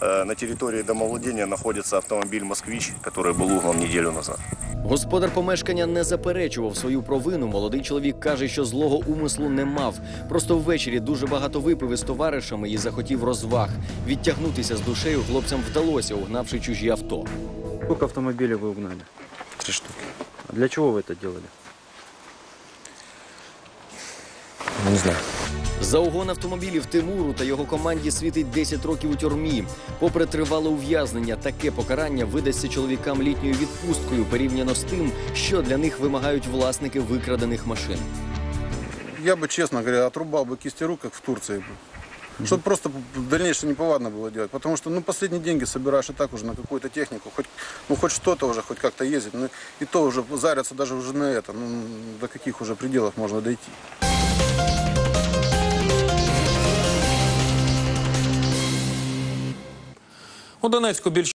э, на территории домовладения находится автомобиль «Москвич», который был угнан неделю назад. Господар помешкання не заперечував свою провину. Молодий чоловік каже, що злого умислу не мав. Просто ввечері дуже багато випив із товаришами і захотів розваг. Відтягнутися з душею хлопцям вдалося, угнавши чужі авто. Сколько автомобилей вы угнали? Три штуки. А для чего вы это делали? Не знаю. За угон автомобілів Тимуру та його команді світить 10 років у тюрмі. Попри тривале ув'язнення, таке покарання видасться чоловікам літньою відпусткою порівняно з тим, що для них вимагають власники викрадених машин. Я бы, честно говоря, отрубал бы кисти рук, как в Турции. бы. Чтобы просто в дальнейшем неповадно было делать. Потому что, ну, последние деньги собираешь и так уже на какую-то технику. Хоть, ну, хоть что-то уже, хоть как-то ездить. Ну, и то уже зарятся даже уже на это. Ну, до каких уже пределов можно дойти. У Донецьку більше